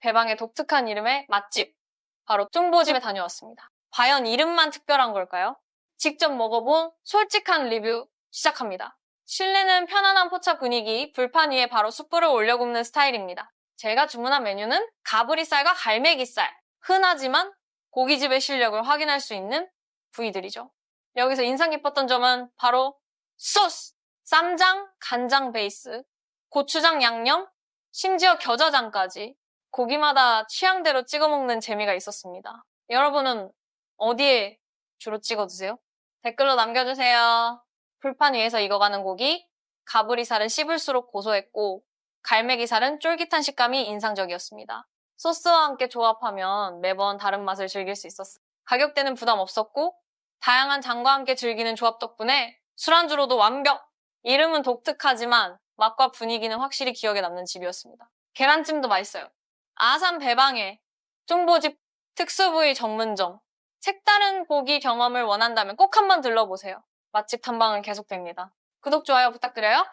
배방의 독특한 이름의 맛집, 바로 뚱보집에 다녀왔습니다. 과연 이름만 특별한 걸까요? 직접 먹어본 솔직한 리뷰 시작합니다. 실내는 편안한 포차 분위기, 불판 위에 바로 숯불을 올려 굽는 스타일입니다. 제가 주문한 메뉴는 가브리살과 갈매기살. 흔하지만 고깃집의 실력을 확인할 수 있는 부위들이죠. 여기서 인상 깊었던 점은 바로 소스! 쌈장, 간장 베이스, 고추장 양념, 심지어 겨자장까지 고기마다 취향대로 찍어 먹는 재미가 있었습니다. 여러분은 어디에 주로 찍어 드세요? 댓글로 남겨주세요. 불판 위에서 익어가는 고기, 가브리살은 씹을수록 고소했고, 갈매기살은 쫄깃한 식감이 인상적이었습니다. 소스와 함께 조합하면 매번 다른 맛을 즐길 수 있었어요. 가격대는 부담 없었고, 다양한 장과 함께 즐기는 조합 덕분에 술안주로도 완벽! 이름은 독특하지만 맛과 분위기는 확실히 기억에 남는 집이었습니다. 계란찜도 맛있어요. 아산 배방에 중보집 특수부위 전문점. 색다른 고기 경험을 원한다면 꼭 한번 들러보세요. 맛집 탐방은 계속됩니다. 구독, 좋아요 부탁드려요.